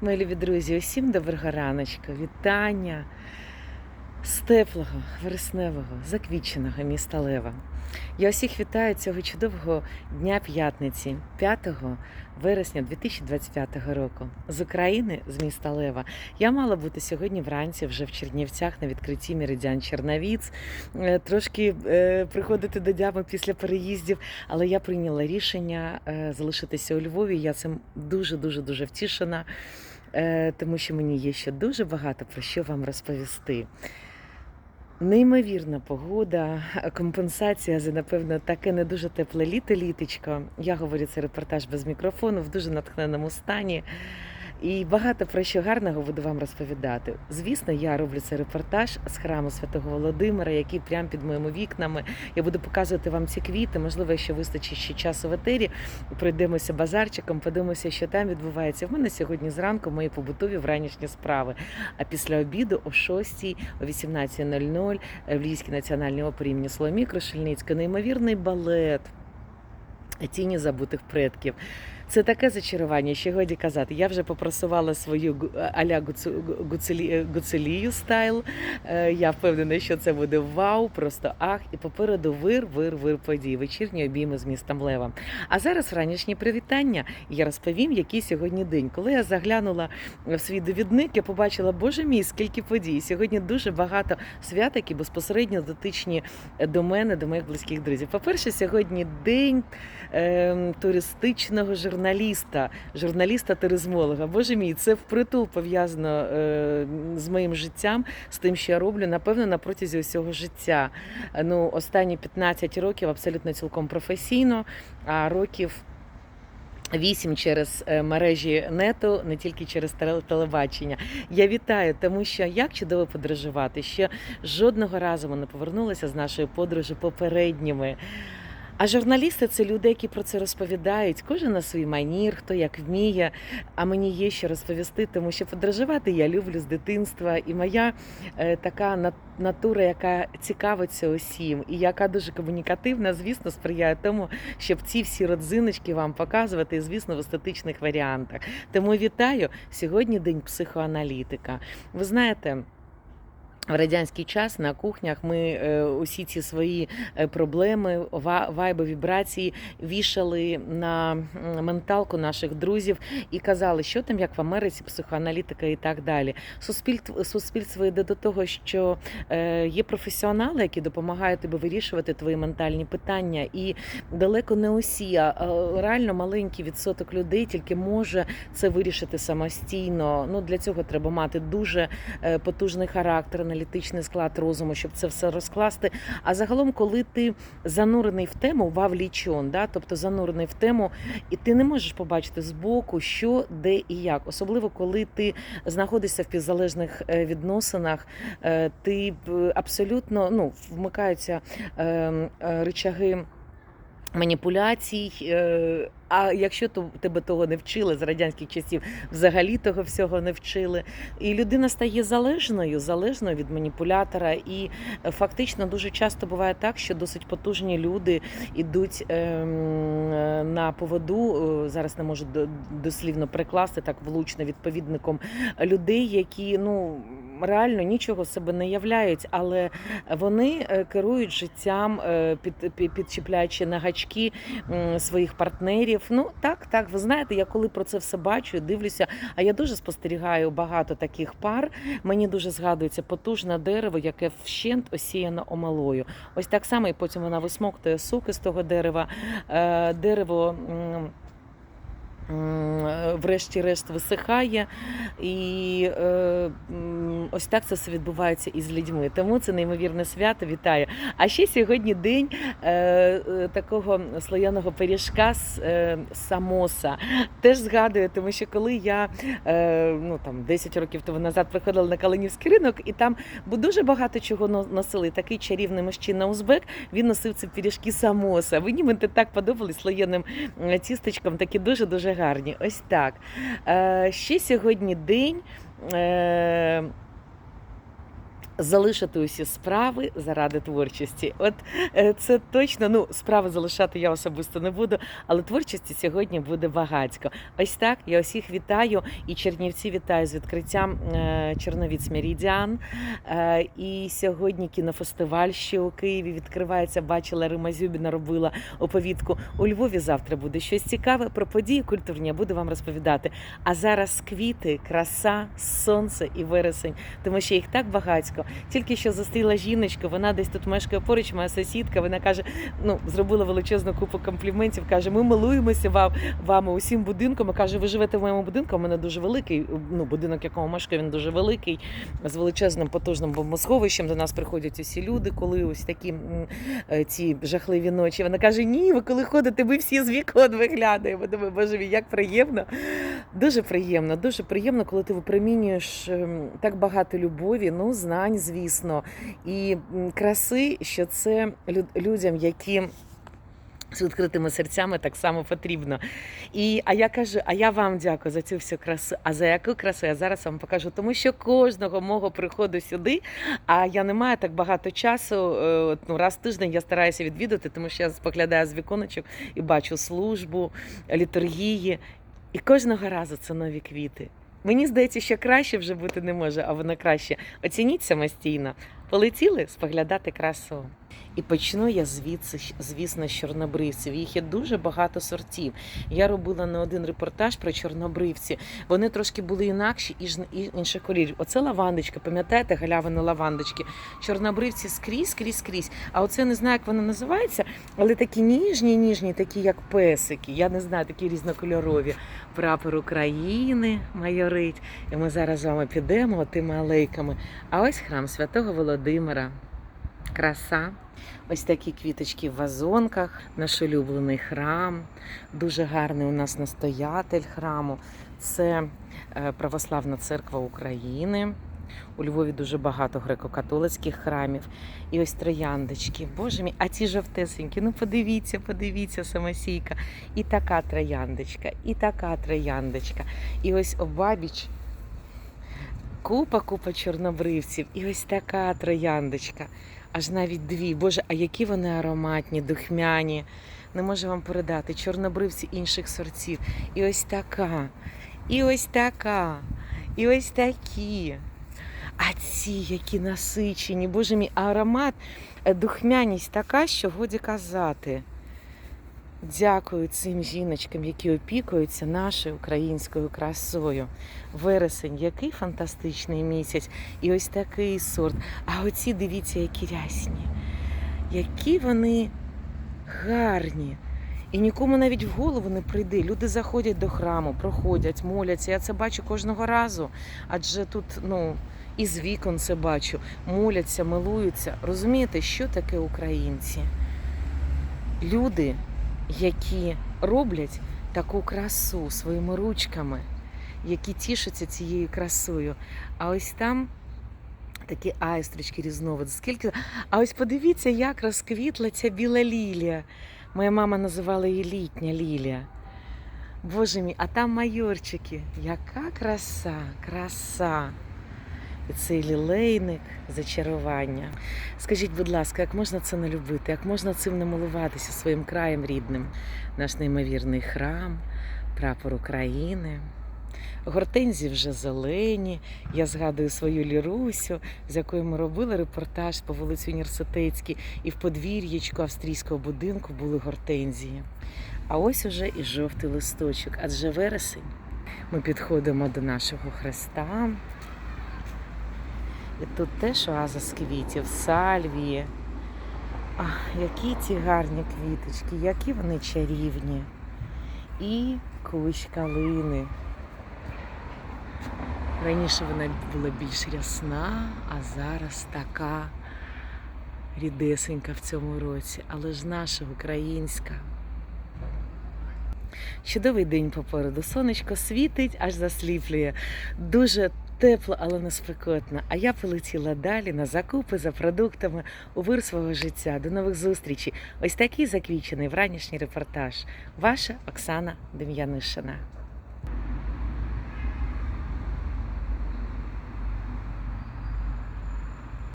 Мої любі друзі, усім доброго раночка, вітання з теплого, вересневого, заквіченого міста Лева. Я усіх вітаю цього чудового дня п'ятниці, 5 вересня 2025 року. З України, з міста Лева. Я мала бути сьогодні вранці вже в Чернівцях на відкритті Меридіан Черновіц, е, трошки е, приходити до дями після переїздів, але я прийняла рішення е, залишитися у Львові. Я цим дуже дуже дуже втішена тому що мені є ще дуже багато про що вам розповісти. Неймовірна погода, компенсація за, напевно, таке не дуже тепле літо літочко. Я говорю це репортаж без мікрофону в дуже натхненому стані. І багато про що гарного буду вам розповідати. Звісно, я роблю цей репортаж з храму Святого Володимира, який прямо під моїми вікнами. Я буду показувати вам ці квіти. Можливо, якщо вистачить ще часу в етері, пройдемося базарчиком, подивимося, що там відбувається. В мене сьогодні зранку мої побутові вранішні справи. А після обіду о 6, о 18.00 в Львівській національній опері імені Соломії Крушельницької неймовірний балет. Тіні забутих предків. Це таке зачарування, що годі казати. Я вже попросувала свою гу- аля гуцу- гуцелі- гуцелію стайл. Е, Я впевнена, що це буде вау, просто ах. І попереду вир, вир, вир подій. Вечірні обійми з містом Лева. А зараз ранішні привітання. Я розповім, який сьогодні день. Коли я заглянула в свій довідник, я побачила, боже мій, скільки подій. Сьогодні дуже багато свят, які безпосередньо дотичні до мене, до моїх близьких друзів. По-перше, сьогодні день е, туристичного журналіста, журналіста-туризмолога. Боже мій, це впритул пов'язано е, з моїм життям, з тим, що я роблю, напевно, на протязі усього життя. Ну, останні 15 років абсолютно цілком професійно, а років. Вісім через е, мережі нету, не тільки через телебачення. Я вітаю, тому що як чудово подорожувати. Ще жодного разу ми не повернулися з нашої подорожі попередніми. А журналісти це люди, які про це розповідають. Кожен на свій манір, хто як вміє. А мені є що розповісти, тому що подорожувати я люблю з дитинства. І моя е, така натура, яка цікавиться усім, і яка дуже комунікативна, звісно, сприяє тому, щоб ці всі родзиночки вам показувати, і, звісно, в естетичних варіантах. Тому вітаю сьогодні день психоаналітика. Ви знаєте. В радянський час на кухнях ми е, усі ці свої е, проблеми, ва- вайби, вібрації вішали на менталку наших друзів і казали, що там як в Америці, психоаналітика і так далі. Суспільство, суспільство йде до того, що е, є професіонали, які допомагають тобі вирішувати твої ментальні питання, і далеко не усі, а реально маленький відсоток людей тільки може це вирішити самостійно. Ну для цього треба мати дуже потужний характер, аналітичний склад розуму, щоб це все розкласти. А загалом, коли ти занурений в тему, вавлічон, да, тобто занурений в тему, і ти не можеш побачити збоку, що, де і як, особливо коли ти знаходишся в півзалежних е, відносинах, е, ти абсолютно ну, вмикаються е, е, ричаги. Маніпуляцій, е, а якщо то тебе того не вчили з радянських часів, взагалі того всього не вчили. І людина стає залежною, залежною від маніпулятора. І е, фактично дуже часто буває так, що досить потужні люди йдуть ем, е, на поводу. Зараз не можу до- дослівно прикласти так влучно відповідником людей, які ну. Реально нічого себе не являють, але вони е, керують життям, е, під, під, підчіпляючи на гачки своїх партнерів. Ну так, так, ви знаєте, я коли про це все бачу, дивлюся. А я дуже спостерігаю багато таких пар. Мені дуже згадується потужне дерево, яке вщент осіяно омелою. Ось так само, і потім вона висмоктує соки з того дерева. Е, Дерево. Врешті-решт висихає, і е, ось так це все відбувається із людьми. Тому це неймовірне свято. Вітаю. А ще сьогодні день е, е, такого слояного пиріжка з е, самоса. Теж згадую, тому що коли я е, ну там 10 років тому назад приходила на Калинівський ринок, і там дуже багато чого носили. Такий чарівний мужчина узбек. Він носив ці пиріжки самоса. Мені вони так подобались слоєним е, тістечком, такі дуже дуже гарні. Ось так. Е, ще сьогодні день. Е, залишити усі справи заради творчості. От е, це точно, ну, справи залишати я особисто не буду, але творчості сьогодні буде багатько. Ось так, я усіх вітаю і Чернівці вітаю з відкриттям е, Чорновіць Мерідіан. Е, І сьогодні кінофестиваль ще у Києві відкривається. Бачила Рима Зюбіна робила оповідку. У Львові завтра буде щось цікаве про події культурні. Я буду вам розповідати. А зараз квіти, краса, сонце і вересень, тому що їх так багатько. Тільки що зустріла жіночку, вона десь тут мешкає поруч, моя сусідка. Вона каже: ну зробила величезну купу компліментів. каже: Ми милуємося вам вами усім будинком. Каже, ви живете в моєму будинку. У мене дуже великий. Ну, будинок, в якому мешкаю, він дуже великий, з величезним потужним бомбосховищем. До нас приходять усі люди, коли ось такі е, ці жахливі ночі. Вона каже: Ні, ви коли ходите, ви всі з вікон виглядаємо. Думаю, боже мій, як приємно. Дуже приємно, дуже приємно, коли ти випромінюєш ем, так багато любові, ну, знань, звісно, і краси, що це людям, які. З відкритими серцями так само потрібно. І, а я кажу, а я вам дякую за цю всю красу. А за яку красу я зараз вам покажу? Тому що кожного мого приходу сюди, а я не маю так багато часу. е, Ну, раз в тиждень я стараюся відвідати, тому що я споглядаю з віконечок і бачу службу, літургії. І кожного разу це нові квіти. Мені здається, що краще вже бути не може, а воно краще. Оцініть самостійно. Полетіли споглядати красу. І почну я звідси, звісно, з чорнобривців. Їх є дуже багато сортів. Я робила не один репортаж про чорнобривці. Вони трошки були інакші і інших кольорів. Оце лавандочка, пам'ятаєте, галявини лавандочки. Чорнобривці скрізь, скрізь, скрізь. А оце не знаю, як воно називається, але такі ніжні, ніжні, такі як песики. Я не знаю, такі різнокольорові. Прапор України майорить. І ми зараз з вами підемо тими алейками. А ось храм святого Володимира. Краса. Ось такі квіточки в вазонках, наш улюблений храм. Дуже гарний у нас настоятель храму. Це е, Православна церква України. У Львові дуже багато греко-католицьких храмів. І ось трояндочки. Боже мій, а ці жовтесенькі. Ну подивіться, подивіться, самосійка. І така трояндочка, і така трояндочка. І ось обабіч купа, купа чорнобривців. І ось така трояндочка. Аж навіть дві. Боже, а які вони ароматні, духмяні. Не можу вам передати. Чорнобривці інших сортів. І ось така. І ось така. І ось такі. А ці, які насичені, боже мій, аромат, е, духмяність така, що годі казати. Дякую цим жіночкам, які опікуються нашою українською красою. Вересень, який фантастичний місяць, і ось такий сорт. А оці дивіться, які рясні, які вони гарні. І нікому навіть в голову не прийде. Люди заходять до храму, проходять, моляться. Я це бачу кожного разу. Адже тут, ну, і з вікон це бачу, моляться, милуються. Розумієте, що таке українці? Люди, які роблять таку красу своїми ручками, які тішаться цією красою. А ось там такі айстрички різновид. Скільки. А ось подивіться, як розквітла ця біла лілія. Моя мама називала її літня лілія. Боже мій, а там майорчики. Яка краса, краса. І цей лілейник, зачарування. Скажіть, будь ласка, як можна це не любити? Як можна цим не милуватися своїм краєм рідним? Наш неймовірний храм, прапор України. Гортензії вже зелені. Я згадую свою Лірусю, з якою ми робили репортаж по вулиці Університетській, і в подвір'ячку австрійського будинку були гортензії. А ось уже і жовтий листочок, адже вересень. Ми підходимо до нашого хреста. І тут теж оаза з квітів, сальвії. Ах, які ці гарні квіточки, які вони чарівні. І кущ калини. Раніше вона була більш рясна, а зараз така рідесенька в цьому році, але ж наша українська. Чудовий день попереду. Сонечко світить, аж засліплює. Дуже тепло, але не спекотно. А я полетіла далі на закупи за продуктами у вир свого життя. До нових зустрічей. Ось такий заквічений вранішній репортаж. Ваша Оксана Дем'янишина.